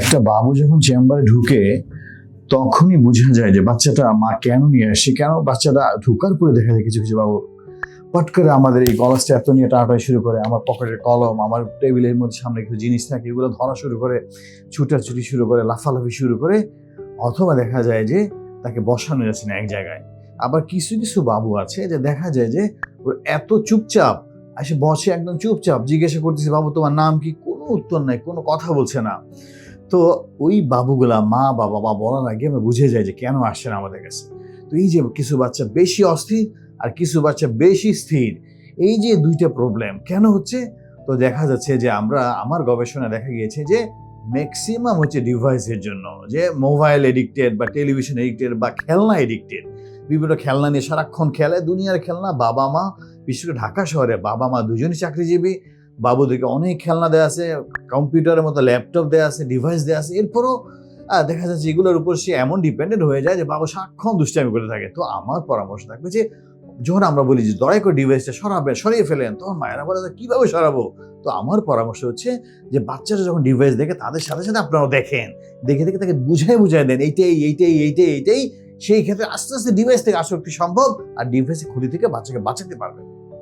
একটা বাবু যখন চেম্বারে ঢুকে, তখনই বোঝা যায় যে বাচ্চাটা মা কেন নিয়ে আসে, কেন বাচ্চাটা ঢুকার পরে দেখা যায় কিছু কিছু বাবু পট করে আমাদের এই কলেজটা এত নিয়ে টাটা শুরু করে, আমার পকেটের কলম, আমার টেবিলের মধ্যে সামনে কিছু জিনিস থাকে, এগুলো ধরা শুরু করে, ছুটাছুটি শুরু করে, লাফালাফি শুরু করে, অথবা দেখা যায় যে তাকে বসানো যাচ্ছে না এক জায়গায়। আবার কিছু কিছু বাবু আছে যে দেখা যায় যে ওর এত চুপচাপ এসে বসে একদম চুপচাপ, জিজ্ঞাসা করতেছে, বাবু, তোমার নাম কি? কোনো উত্তর নাই, কোনো কথা বলছে না। তো ওই বাবুগুলা মা বা বাবা বলার আগে আমরা বুঝে যাই যে কেন আসছে না আমাদের কাছে। তো এই যে কিছু বাচ্চা বেশি অস্থির আর কিছু বাচ্চা বেশি স্থির, এই যে দুইটা প্রবলেম কেন হচ্ছে? তো দেখা যাচ্ছে যে আমরা, আমার গবেষণা দেখা গিয়েছে যে ম্যাক্সিমাম হচ্ছে ডিভাইসের জন্য, যে মোবাইল এডিক্টেড বা টেলিভিশন এডিক্টেড বা খেলনা এডিক্টেড বিভিন্ন খেলনা নিয়ে সারাক্ষণ খেলে, দুনিয়ার খেলনা বাবা মা বিশেষ করে ঢাকা শহরে বাবা মা দুজনই চাকরিজীবী বাবুদেরকে অনেক খেলনা দেওয়া আছে, কম্পিউটারের মতো ল্যাপটপ দেওয়া আছে ডিভাইস দেওয়া আছে। এরপরও দেখা যাচ্ছে এগুলোর উপর সে এমন ডিপেন্ডেন্ট হয়ে যায় যে, বাবু, সারাক্ষণ দুষ্টামি করে থাকে। তো আমার পরামর্শ থাকবে যে, যখন আমরা বলি যে, দয়া করে ডিভাইসটা সরাবেন, সরিয়ে ফেলেন, তখন মায়েরা বলে কীভাবে সরাবো? তো আমার পরামর্শ হচ্ছে যে, বাচ্চারা যখন ডিভাইস দেখে, তাদের সাথে সাথে আপনারাও দেখেন। দেখে দেখে তাকে বুঝাই বুঝাই দেন, এইটাই এইটাই এইটাই এইটাই। সেই ক্ষেত্রে আস্তে আস্তে ডিভাইস থেকে আসক্তি সম্ভব? আর ডিভাইসের ক্ষতি থেকে বাচ্চাকে বাঁচাতে পারবেন।